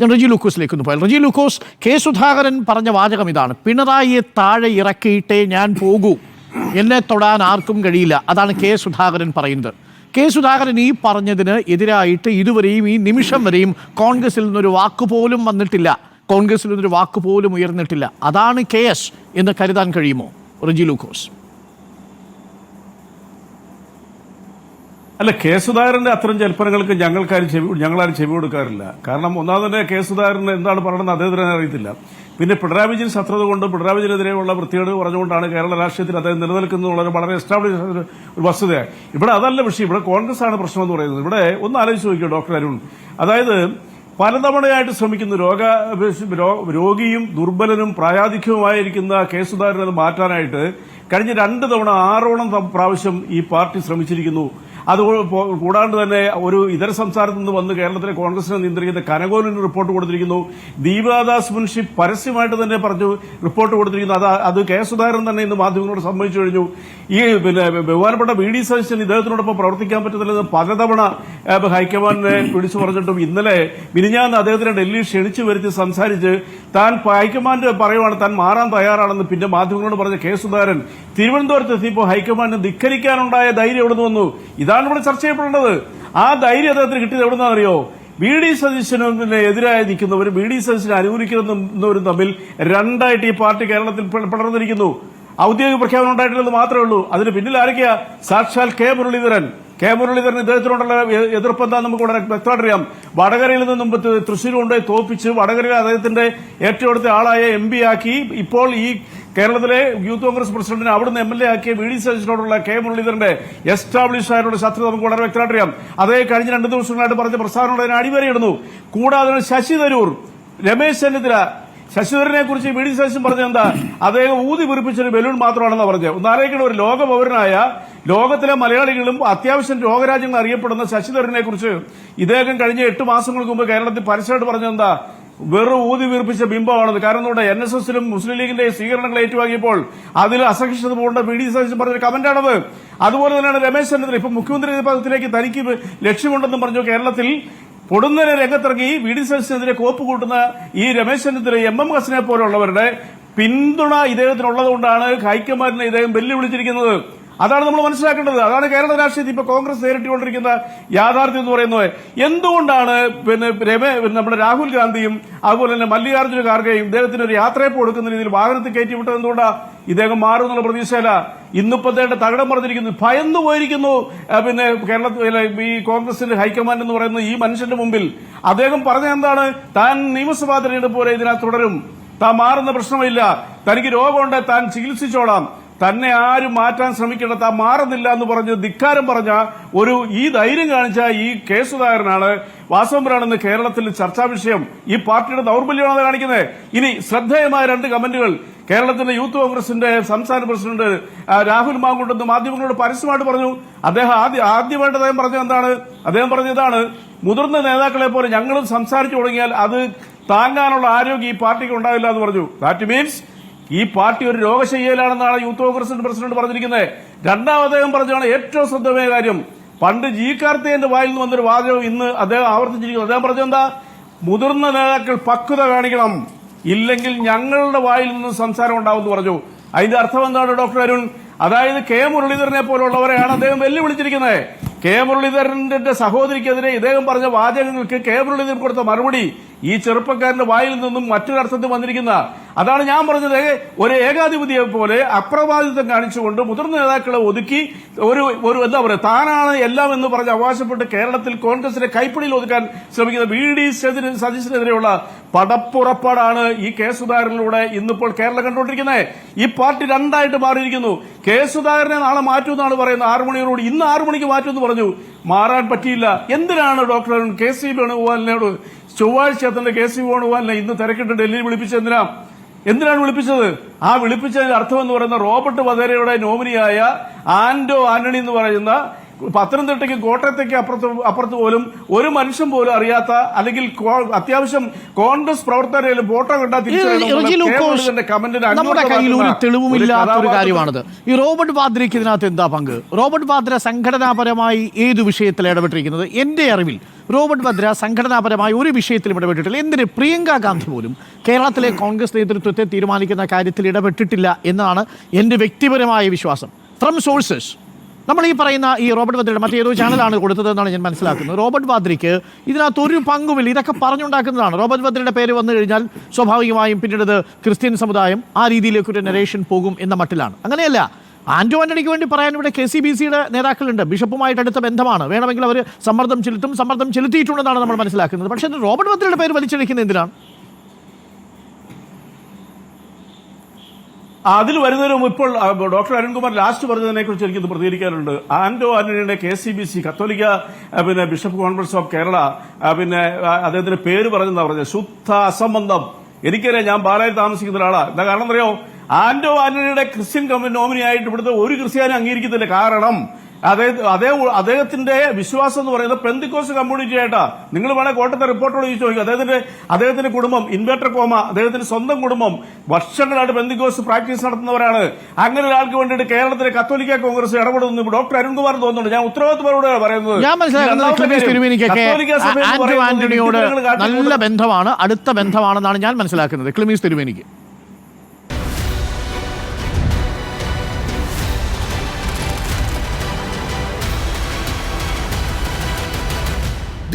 ഞാൻ റജി ലൂക്കോസിലേക്ക് ഒന്ന് പോയാൽ. റജി ലൂക്കോസ് കെ സുധാകരൻ പറഞ്ഞ വാചകം ഇതാണ്. പിണറായിയെ താഴെ ഇറക്കിയിട്ടേ ഞാൻ പോകൂ. എന്നെ തൊടാൻ ആർക്കും കഴിയില്ല. അതാണ് കെ സുധാകരൻ പറയുന്നത്. കെ സുധാകരൻ ഈ പറഞ്ഞതിന് എതിരായിട്ട് ഇതുവരെയും ഈ നിമിഷം വരെയും കോൺഗ്രസിൽ നിന്നൊരു വാക്കുപോലും വന്നിട്ടില്ല. കോൺഗ്രസിൽ നിന്നൊരു വാക്കുപോലും ഉയർന്നിട്ടില്ല. അതാണ് കെ എസ് എന്ന് കരുതാൻ കഴിയുമോ? റിജി ലൂക്കോസ്. അല്ല കെ സുധാകരന്റെ അത്തരം ജൽപ്പനങ്ങൾക്ക് ഞങ്ങൾക്കാരും ചെവി ഞങ്ങളാരും ചെവി കൊടുക്കാറില്ല. കാരണം ഒന്നാമത് തന്നെ കെ സുധാകരൻ എന്താണ് പറയണമെന്ന് അദ്ദേഹത്തിന് അറിയത്തില്ല. പിന്നെ പിണറായി വിജയൻ ശത്രുത കൊണ്ട് പിണറായി വിജയനെതിരെയുള്ള വൃത്തികേട് പറഞ്ഞുകൊണ്ടാണ് കേരള രാഷ്ട്രീയത്തിൽ അദ്ദേഹം നിലനിൽക്കുന്നത് വളരെ എസ്റ്റാബ്ലിഷ് ഒരു വസ്തുതയാണ് ഇവിടെ അതല്ല വിഷയം. ഇവിടെ കോൺഗ്രസ് ആണ് പ്രശ്നം എന്ന് പറയുന്നത്. ഇവിടെ ഒന്ന് ആലോചിച്ച് നോക്കിയോ ഡോക്ടർ അരുൺ. അതായത് പലതവണയായിട്ട് ശ്രമിക്കുന്നു രോഗ രോഗിയും ദുർബലനും പ്രായാധിക്യവുമായിരിക്കുന്ന കെ സുധാകരനെ മാറ്റാനായിട്ട് കഴിഞ്ഞ രണ്ട് തവണ ആറോളം പ്രാവശ്യം ഈ പാർട്ടി ശ്രമിച്ചിരിക്കുന്നു. അത് കൂടാണ്ട് തന്നെ ഒരു ഇതര സംസ്ഥാനത്ത് നിന്ന് വന്ന് കേരളത്തിലെ കോൺഗ്രസിനെ നിയന്ത്രിക്കുന്ന കനകോലിന് റിപ്പോർട്ട് കൊടുത്തിരിക്കുന്നു. ദീപദാസ് മുൻഷി പരസ്യമായിട്ട് തന്നെ പറഞ്ഞു റിപ്പോർട്ട് കൊടുത്തിരിക്കുന്നു. അത് അത് കെ സുധാകരൻ തന്നെ ഇന്ന് മാധ്യമങ്ങളോട് സംബന്ധിച്ചു കഴിഞ്ഞു. ഈ പിന്നെ ബഹുമാനപ്പെട്ട വി ഡി സതീശൻ ഇദ്ദേഹത്തിനോടൊപ്പം പ്രവർത്തിക്കാൻ പറ്റത്തില്ലെന്ന് പലതവണ ഹൈക്കമാൻഡിനെ വിളിച്ചു പറഞ്ഞിട്ടും ഇന്നലെ മിനിഞ്ഞാന്ന് അദ്ദേഹത്തിനെ ഡൽഹി ക്ഷണിച്ചു വരുത്തി സംസാരിച്ച് താൻ ഹൈക്കമാൻഡ് പറയുവാണ് താൻ മാറാൻ തയ്യാറാണെന്ന് പിന്നെ മാധ്യമങ്ങളോട് പറഞ്ഞ കെ സുധാകരൻ തിരുവനന്തപുരത്ത് എത്തിയപ്പോൾ ഹൈക്കമാൻഡിനെ ധിക്കരിക്കാനുണ്ടായ ധൈര്യം എവിടെ വന്നു? ഇതാണ് ഇവിടെ ചർച്ച ചെയ്യപ്പെടേണ്ടത് ആ ധൈര്യം അദ്ദേഹത്തിന് കിട്ടിയത് എവിടെ നിന്നറിയോ ബി ഡി സതീശന് എതിരായി നിൽക്കുന്നവരും ബി ഡി സതീശനെ അനുകൂലിക്കുന്നവരും തമ്മിൽ രണ്ടായിട്ട് ഈ പാർട്ടി കേരളത്തിൽ പടർന്നിരിക്കുന്നു. ഔദ്യോഗിക പ്രഖ്യാപനം ഉണ്ടായിട്ടില്ലെന്ന് മാത്രമേ ഉള്ളൂ. അതിന് പിന്നിൽ ആരൊക്കെയാ? സാക്ഷാൽ കെ മുരളീധരൻ. കെ മുരളീധരൻ ഇദ്ദേഹത്തിനോടുള്ള എ- എതിർപ്പ് എന്താ നമുക്ക് വളരെ വ്യക്തമായിട്ടറിയാം. വടകരയിൽ നിന്നും തൃശ്ശൂർ കൊണ്ടുപോയി തോപ്പിച്ച് വടകരയിൽ അദ്ദേഹത്തിന്റെ ഏറ്റവും അടുത്ത ആളായ എം ആക്കി ഇപ്പോൾ ഈ കേരളത്തിലെ യൂത്ത് കോൺഗ്രസ് പ്രസിഡന്റിനെ അവിടുന്ന് എം എൽ എ ആക്കിയ വി ഡി സതീശനോടുള്ള കെ മുരളീധരന്റെ എസ്റ്റാബ്ലിഷ് ആയിട്ടുള്ള ശത്രു നമുക്ക് വളരെ വ്യക്തമായിട്ട് അറിയാം അതേ കഴിഞ്ഞ രണ്ട് ദിവസങ്ങളായിട്ട് പറഞ്ഞ പ്രസ്താവനയോട് അതിന് അടിവരയിടുന്നു. കൂടാതെ ശശി തരൂർ രമേശ് ചെന്നിത്തല ശശിധരനെ കുറിച്ച് വി ഡി സതീശൻ പറഞ്ഞത് എന്താ? അദ്ദേഹം ഊതി പിറപ്പിച്ചൊരു ബലൂൺ മാത്രമാണെന്ന് പറഞ്ഞത്. ഒന്ന് ആലോചിക്കണം ഒരു ലോകപൗരനായ ലോകത്തിലെ മലയാളികളും അത്യാവശ്യം രോഗരാജ്യങ്ങൾ അറിയപ്പെടുന്ന ശശിധരനെ കുറിച്ച് ഇദ്ദേഹം കഴിഞ്ഞ എട്ട് മാസങ്ങൾക്ക് മുമ്പ് കേരളത്തിൽ പരസ്യമായിട്ട് പറഞ്ഞത് എന്താ? വെറും ഊതി വീർപ്പിച്ച ബിംബമാണത്. കാരണം ഇവിടെ എൻ എസ് എസിലും മുസ്ലിം ലീഗിന്റെ സ്വീകരണങ്ങൾ ഏറ്റുവാങ്ങിയപ്പോൾ അതിൽ അസഹിഷ്ണത പോകേണ്ട പി ഡി സതീശൻ പറഞ്ഞൊരു കമന്റാണത്. അതുപോലെ തന്നെയാണ് രമേശ് ചെന്നിത്തല ഇപ്പൊ മുഖ്യമന്ത്രി പദത്തിലേക്ക് തനിക്ക് ലക്ഷ്യമുണ്ടെന്നും പറഞ്ഞു കേരളത്തിൽ പൊടുന്നനെ രംഗത്തിറങ്ങി വി ഡി സതീശനെതിരെ കോപ്പ് കൂട്ടുന്ന ഈ രമേശ് ചെന്നിത്തല എം എം ഹസനെ പോലുള്ളവരുടെ പിന്തുണ ഇദ്ദേഹത്തിനുള്ളതുകൊണ്ടാണ് ഹൈക്കമാൻഡിനെ ഇദ്ദേഹം വെല്ലുവിളിച്ചിരിക്കുന്നത്. അതാണ് നമ്മൾ മനസ്സിലാക്കേണ്ടത്. അതാണ് കേരള രാഷ്ട്രീയത്തിൽ ഇപ്പൊ കോൺഗ്രസ് നേരിട്ടുകൊണ്ടിരിക്കുന്ന യാഥാർത്ഥ്യം എന്ന് പറയുന്നത്. എന്തുകൊണ്ടാണ് പിന്നെ രമേ നമ്മുടെ രാഹുൽ ഗാന്ധിയും അതുപോലെ തന്നെ മല്ലികാർജുന ഖാർഗെയും ഇദ്ദേഹത്തിന് ഒരു യാത്രയപ്പ് കൊടുക്കുന്ന രീതിയിൽ വാഹനത്തിൽ കയറ്റി വിട്ടത് എന്തുകൊണ്ടാ? ഇദ്ദേഹം മാറുന്നുള്ള പ്രതീക്ഷയല്ല ഇന്നിപ്പോ തകടം പറഞ്ഞിരിക്കുന്നു ഭയന്നു പോയിരിക്കുന്നു. പിന്നെ കേരളത്തിലെ ഈ കോൺഗ്രസിന്റെ ഹൈക്കമാൻഡ് എന്ന് പറയുന്ന ഈ മനുഷ്യന്റെ മുമ്പിൽ. അദ്ദേഹം പറഞ്ഞ എന്താണ്? താൻ നിയമസഭാ തെരഞ്ഞെടുപ്പ് വരെ ഇതിനകത്ത് തുടരും. താൻ മാറുന്ന പ്രശ്നമില്ല. തനിക്ക് രോഗമുണ്ട് താൻ ചികിത്സിച്ചോളാം. തന്നെ ആരും മാറ്റാൻ ശ്രമിക്കേണ്ട താൻ മാറുന്നില്ല എന്ന് പറഞ്ഞ് ധിക്കാരം പറഞ്ഞ ഒരു ഈ ധൈര്യം കാണിച്ച ഈ കെ സുധാകരനാണ് വാസവംപുരാണെന്ന് കേരളത്തിൽ ചർച്ചാ വിഷയം. ഈ പാർട്ടിയുടെ ദൗർബല്യമാണ് കാണിക്കുന്നത്. ഇനി ശ്രദ്ധേയമായ രണ്ട് കമന്റുകൾ. കേരളത്തിന്റെ യൂത്ത് കോൺഗ്രസിന്റെ സംസ്ഥാന പ്രസിഡന്റ് രാഹുൽ മാങ്കുണ്ടെന്ന് മാധ്യമങ്ങളോട് പരസ്യമായിട്ട് പറഞ്ഞു. അദ്ദേഹം ആദ്യ ആദ്യമായിട്ട് അദ്ദേഹം പറഞ്ഞത് എന്താണ്? അദ്ദേഹം പറഞ്ഞതാണ് മുതിർന്ന നേതാക്കളെ പോലെ ഞങ്ങളും സംസാരിച്ചു തുടങ്ങിയാൽ അത് താങ്ങാനുള്ള ആരോഗ്യം ഈ പാർട്ടിക്ക് ഉണ്ടാവില്ല എന്ന് പറഞ്ഞു. ദാറ്റ് മീൻസ് ഈ പാർട്ടി ഒരു രോഗശയ്യയിലാണെന്നാണ് യൂത്ത് കോൺഗ്രസിന്റെ പ്രസിഡന്റ് പറഞ്ഞിരിക്കുന്നത്. രണ്ടാമത് അദ്ദേഹം പറഞ്ഞാണ് ഏറ്റവും ശ്രദ്ധമായ കാര്യം. പണ്ട് ജി കാർത്തികന്റെ വായിൽ നിന്ന് വന്നൊരു വാചകം ഇന്ന് അദ്ദേഹം ആവർത്തിച്ചിരിക്കുന്നു. അദ്ദേഹം പറഞ്ഞത് എന്താ? മുതിർന്ന നേതാക്കൾ പക്വത കാണിക്കണം. ഇല്ലെങ്കിൽ ഞങ്ങളുടെ വായിൽ നിന്ന് സംസാരം ഉണ്ടാവുമെന്ന് പറഞ്ഞു. അതിന്റെ അർത്ഥം എന്താണ് ഡോക്ടർ അരുൺ? അതായത് കെ മുരളീധരനെ പോലുള്ളവരെയാണ് അദ്ദേഹം വെല്ലുവിളിച്ചിരിക്കുന്നത്. കെ മുരളീധരന്റെ സഹോദരിക്കെതിരെ ഇദ്ദേഹം പറഞ്ഞ വാചകങ്ങൾക്ക് കെ മുരളീധരൻ കൊടുത്ത മറുപടി ഈ ചെറുപ്പക്കാരന്റെ വായിൽ നിന്നും മറ്റൊരർത്ഥത്തിൽ വന്നിരിക്കുന്ന അതാണ് ഞാൻ പറഞ്ഞത്. ഒരു ഏകാധിപതിയെ പോലെ അപ്രവാദിത്വം കാണിച്ചുകൊണ്ട് മുതിർന്ന നേതാക്കളെ ഒതുക്കി ഒരു ഒരു എന്താ പറയുക താനാണ് എല്ലാം എന്ന് പറഞ്ഞ് അവകാശപ്പെട്ട് കേരളത്തിൽ കോൺഗ്രസിനെ കൈപ്പിടിയിൽ ഒതുക്കാൻ ശ്രമിക്കുന്ന വി ഡി സതീശനെതിരെയുള്ള പടപ്പുറപ്പാടാണ് ഈ കെ സുധാകരനിലൂടെ ഇന്നിപ്പോൾ കേരളം കണ്ടുകൊണ്ടിരിക്കുന്നത്. ഈ പാർട്ടി രണ്ടായിട്ട് മാറിയിരിക്കുന്നു. കെ സുധാകരനെ നാളെ മാറ്റുമെന്നാണ് പറയുന്നത്. ആറു മണിയോട് ഇന്ന് ആറു മണിക്ക് മാറ്റുമെന്ന് പറഞ്ഞു. മാറാൻ പറ്റിയില്ല. എന്തിനാണ് ഡോക്ടർ കെ സി വേണുഗോപാലിനോട് ചൊവ്വാഴ്ച എത്തേണ്ട കെ സി വേണുഗോപാലിനെ ഇന്ന് തിരക്കിട്ട് ഡൽഹിയിൽ വിളിപ്പിച്ചത് എന്തിനാ? എന്തിനാണ് വിളിപ്പിച്ചത്? ആ വിളിപ്പിച്ചതിന്റെ അർത്ഥം എന്ന് പറയുന്ന റോബർട്ട് വധേരയുടെ നോമിനിയായ ആന്റോ ആന്റണി എന്ന് പറയുന്ന പത്തനംതിട്ടയ്ക്ക് കോട്ടയത്തേക്ക് അപ്പുറത്ത് അപ്പുറത്ത് പോലും ഒരു മനുഷ്യൻ പോലും അറിയാത്ത അല്ലെങ്കിൽ അത്യാവശ്യം കോൺഗ്രസ് പ്രവർത്തകരെ ഫോട്ടോ കണ്ടാൽ ഈ കാര്യമാണത്. റോബർട്ട് വാദ്രയ്ക്ക് ഇതിനകത്ത് എന്താ പങ്ക്? റോബർട്ട് വാദ്ര സംഘടനാപരമായി ഏത് വിഷയത്തിൽ ഇടപെട്ടിരിക്കുന്നത്? എന്റെ അറിവിൽ റോബർട്ട് ഭദ്ര സംഘടനാപരമായ ഒരു വിഷയത്തിലും ഇടപെട്ടിട്ടില്ല. എന്തിന്? പ്രിയങ്ക ഗാന്ധി പോലും കേരളത്തിലെ കോൺഗ്രസ് നേതൃത്വത്തെ തീരുമാനിക്കുന്ന കാര്യത്തിൽ ഇടപെട്ടിട്ടില്ല എന്നാണ് എന്റെ വ്യക്തിപരമായ വിശ്വാസം. ഫ്രം സോഴ്സസ് നമ്മൾ ഈ പറയുന്ന ഈ റോബർട്ട് വാദ്രയുടെ മറ്റേതോ ചാനലാണ് കൊടുത്തതെന്നാണ് ഞാൻ മനസ്സിലാക്കുന്നത്. റോബർട്ട് വാദ്രയ്ക്ക് ഇതിനകത്ത് ഒരു പങ്കുമില്ല. ഇതൊക്കെ പറഞ്ഞുണ്ടാക്കുന്നതാണ്. റോബർട്ട് വാദ്രയുടെ പേര് വന്നു കഴിഞ്ഞാൽ സ്വാഭാവികമായും പിന്നീട് ക്രിസ്ത്യൻ സമുദായം ആ രീതിയിലേക്ക് ഒരു നരേഷൻ പോകും എന്ന മട്ടിലാണ്. അങ്ങനെയല്ല. ആന്റോ ആന്റണിക്ക് വേണ്ടി പറയാൻ ഇവിടെ കെ സി ബി സിയുടെ നേതാക്കളുണ്ട്. ബിഷപ്പുമായിട്ട് അടുത്ത ബന്ധമാണ്. വേണമെങ്കിൽ അവർ സമ്മർദ്ദം ചെലുത്തും സമ്മർദ്ദം ചെലുത്തിയിട്ടുണ്ടെന്നാണ് നമ്മൾ മനസ്സിലാക്കുന്നത്. പക്ഷേ റോബർട്ട് വാദ്രയുടെ പേര് വലിച്ചെടുക്കുന്നത് എന്തിനാണ്? അതിൽ വരുന്നതിന് മുമ്പ് ഇപ്പോൾ ഡോക്ടർ അരുൺകുമാർ ലാസ്റ്റ് പറഞ്ഞതിനെ കുറിച്ച് എനിക്കിത് പ്രതികരിക്കാനുണ്ട്. ആന്റോ ആന്റണിയുടെ കെ സി ബി സി കത്തോലിക്ക പിന്നെ ബിഷപ്പ് കോൺഫറൻസ് ഓഫ് കേരള പിന്നെ അദ്ദേഹത്തിന്റെ പേര് പറഞ്ഞെന്നാ പറഞ്ഞത്. ശുദ്ധ അസംബന്ധം. എനിക്കറിയാം ഞാൻ പാലായിൽ താമസിക്കുന്ന ഒരാളാ. എന്താ കാരണം അറിയോ ആന്റോ ആന്റണിയുടെ ക്രിസ്ത്യൻ കമ്മിറ്റി നോമിനിയായിട്ട് ഇവിടുത്തെ ഒരു ക്രിസ്ത്യാനി അംഗീകരിക്കുന്നില്ല കാരണം അതേ അതേ അദ്ദേഹത്തിന്റെ വിശ്വാസം എന്ന് പറയുന്നത് പെന്തിക്കോസ് കമ്മ്യൂണിറ്റി ആയിട്ടാ. നിങ്ങൾ വേണേ കോട്ടത്തെ റിപ്പോർട്ടോട് ചോദിച്ചു നോക്കുക അദ്ദേഹത്തിന്റെ അദ്ദേഹത്തിന്റെ കുടുംബം ഇൻവേർട്ടർ കോമ അദ്ദേഹത്തിന്റെ സ്വന്തം കുടുംബം വർഷങ്ങളായിട്ട് പെന്തിക്കോസ് പ്രാക്ടീസ് നടത്തുന്നവരാണ്. അങ്ങനെ ഒരാൾക്ക് വേണ്ടിയിട്ട് കേരളത്തിലെ കത്തോലിക്ക കോൺഗ്രസ് ഇടപെടുന്നു. ഡോക്ടർ അരുൺകുമാർ തോന്നുന്നുണ്ട്. ഞാൻ ഉത്തരവാദിത്തത്തോടെ പറയുന്നത്. ഞാൻ മനസ്സിലാക്കുന്നത് നല്ല ബന്ധമാണ് അടുത്ത ബന്ധമാണെന്നാണ് ഞാൻ മനസ്സിലാക്കുന്നത്. ക്ലിമീസ് തിരുമേനിക്ക്.